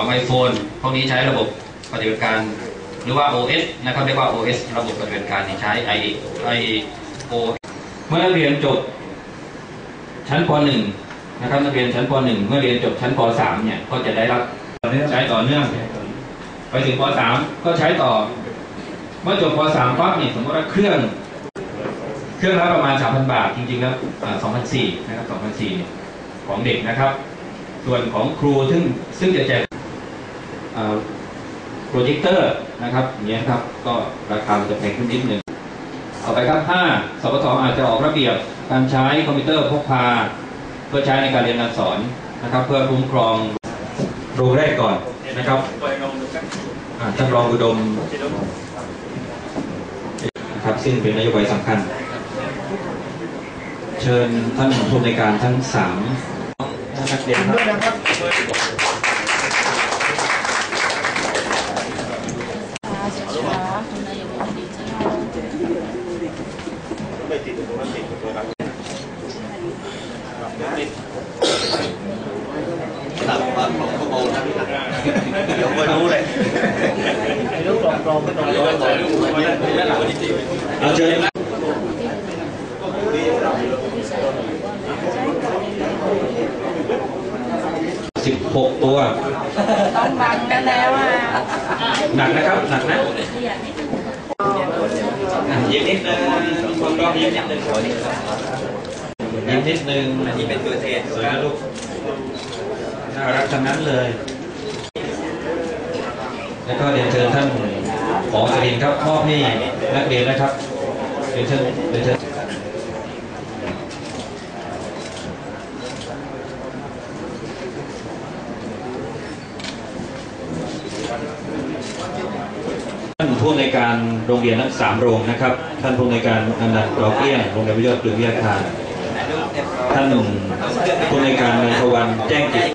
ของ iPhone พวกนี้ใช้ระบบปฏิบัติการหรือว่า OS นะครับเรียกว่า OS ระบบปฏิบัติการที่ใช้ i i o เมื่อนักเรียนจบชั้นป .1 นะครับนักเรียนชั้นป .1 เมื่อเรียนจบชั้นป .3 เนี่ยก็จะได้รับใช้ต่อเนื่อง ไปถึงป .3 ก็ใช้ต่อ เมื่อจบป .3 ปั๊บเนี่ยสมมติว่าเครื่อง เครื่องละประมาณ 3,000 บาท จริงๆแล้ว2,400นะครับ2,400เนี่ยของเด็กนะครับ ส่วนของครูซึ่งซึ่งจะแจก โปรเจคเตอร์นะครับอย่างเงี้ยครับก็ราคาจะแพงขึ้นนิดหนึ่งต่อไปครับ 5สปทอาจจะออกระเบียบการใช้คอมพิวเตอร์พกพา เพื่อใช้ในการเรียนการสอนนะครับ เพื่อคุ้มครองโรงแรกก่อนนะครับท่านรองอุดมนะครับซึ่งเป็นนโยบายสำคัญ เชิญท่านผู้ในการทั้งสามนักเรียนครับ ตัดความของชั่วโมงนะพี่ตัดเดี๋ยวก็รู้เลยเอาเชิญสิบหกตัว ต้องบังแล้วแล้วอะ หนักนะครับ หนักนะยิ้มนิดนึงคนรอบยิ้มนิดนึง ยิ้มนิดนึงอันนี้เป็นตัวเทศสวยนะลูกน่ารักทั้งนั้นเลย แล้วก็เรียนเชิญท่านผอจรินครับมอบให้นักเรียนนะครับเรียนเชิญเรียนเชิญท่านผู้ในการโรงเรียนทั้งสามโรงนะครับ ท่านผู้ในการอนันต์กรอเกี้ยงโรงเรียนวิทยาลัยวิทยาคาร ท่านผู้ในการนันทวันแจ้งกิจ